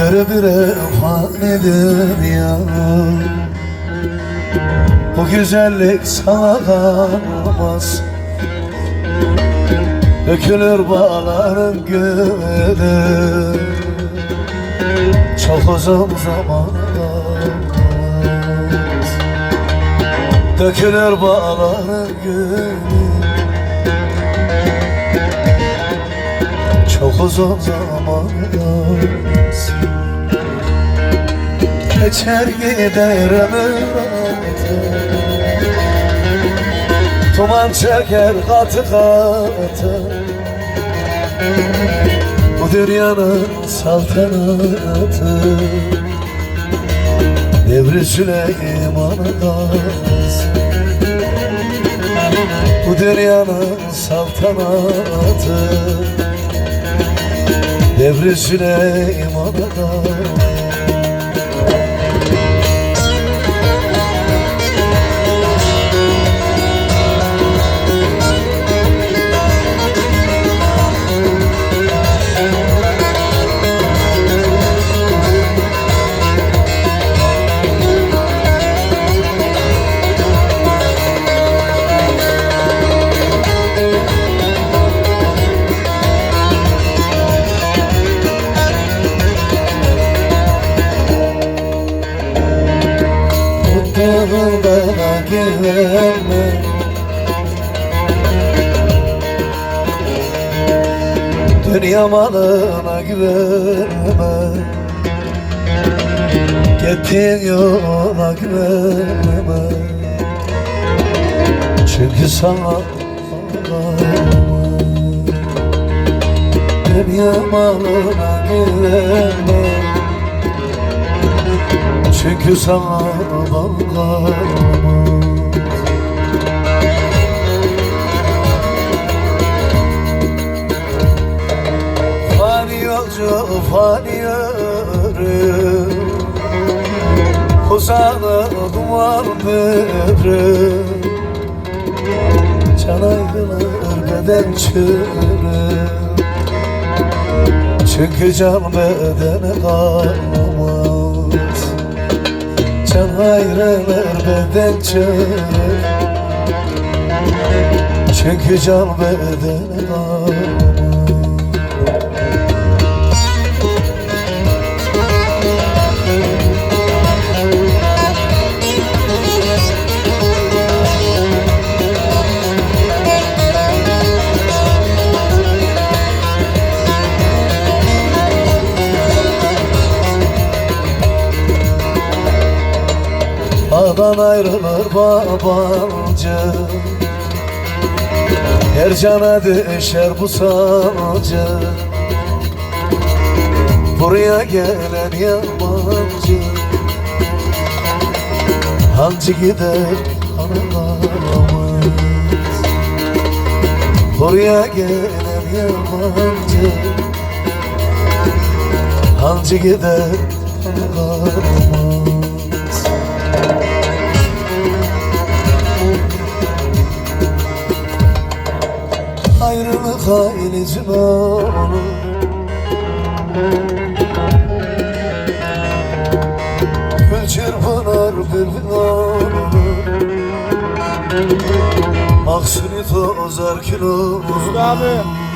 Bire bire fanidir ya? Bu güzellik sana kalmaz Dökülür bağların gülü Çok uzun zaman Dökülür bağların gülü Çok uzun zaman kalmaz Geçer gider ömür Duman çeker katı katı. Bu dünyanın saltanatı. Devri Süleyman'a kalsın Bu dünyanın saltanatı Devri Süleyman'a güvenme. Dünya malına güvenme. Gittiğin yola güvenme. Çünkü sana Dünya malına güvenme. Çünkü sana bağlanmam yolcu fani ömrüm Uzana duman böbrüm Can ayrılır beden çürür Çünkü can bedene kalmaz Can ayrılır beden çürür Çünkü can bedene kalmaz Bağdan ayrılır babancı Her cana düşer bu sancı Buraya gelen yabancı. Hancı gider anılamaz Buraya gelen yabancı. Hancı gider anılamaz Ayrılık hayli zümanı Gül çırpınar bülbül Aksini tozar kilo. Abi.